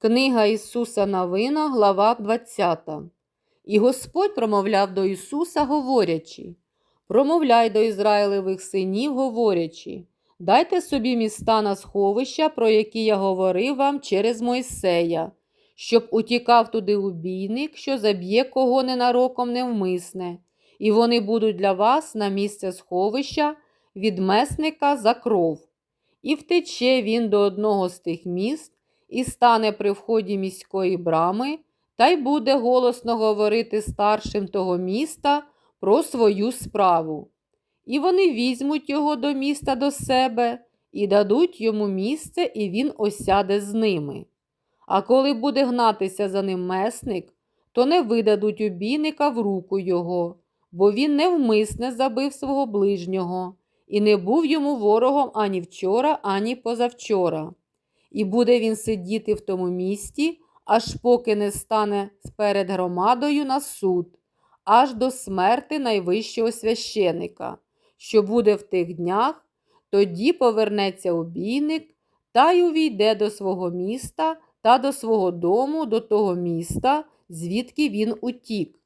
Книга Ісуса Новина, глава 20. І Господь промовляв до Ісуса, говорячи: Промовляй до Ізраїлевих синів, говорячи, дайте собі міста на сховища, про які я говорив вам через Мойсея, щоб утікав туди убійник, що заб'є кого ненароком невмисне, і вони будуть для вас на місце сховища від месника за кров. І втече він до одного з тих міст, і стане при вході міської брами, та й буде голосно говорити старшим того міста про свою справу. І вони візьмуть його до міста до себе і дадуть йому місце, і він осяде з ними. А коли буде гнатися за ним месник, то не видадуть убійника в руку його, бо він невмисне забив свого ближнього, і не був йому ворогом ані вчора, ані позавчора. І буде він сидіти в тому місті, аж поки не стане перед громадою на суд, аж до смерти найвищого священика, що буде в тих днях, тоді повернеться обійник та й увійде до свого міста та до свого дому, до того міста, звідки він утік.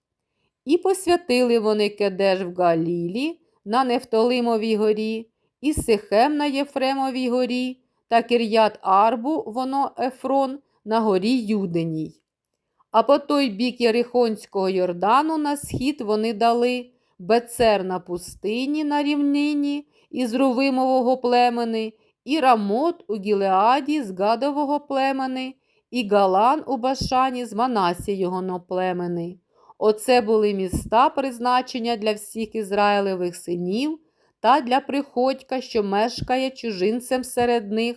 І посвятили вони Кедеш в Галілі на Нефтолимовій горі, і Сихем на Єфремовій горі, та Кир'ят Арбу, воно Ефрон, на горі Юденій. А по той бік Єрихонського Йордану на схід вони дали Бецер на пустині на рівнині із Рувимового племени, і Рамот у Гілеаді з Гадового племени, і Галан у Башані з Манасієго племени. Оце були міста призначення для всіх Ізраїлевих синів та для приходька, що мешкає чужинцем серед них,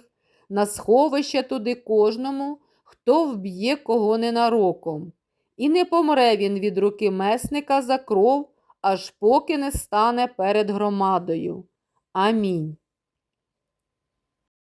на сховище туди кожному, хто вб'є кого ненароком. І не помре він від руки месника за кров, аж поки не стане перед громадою. Амінь.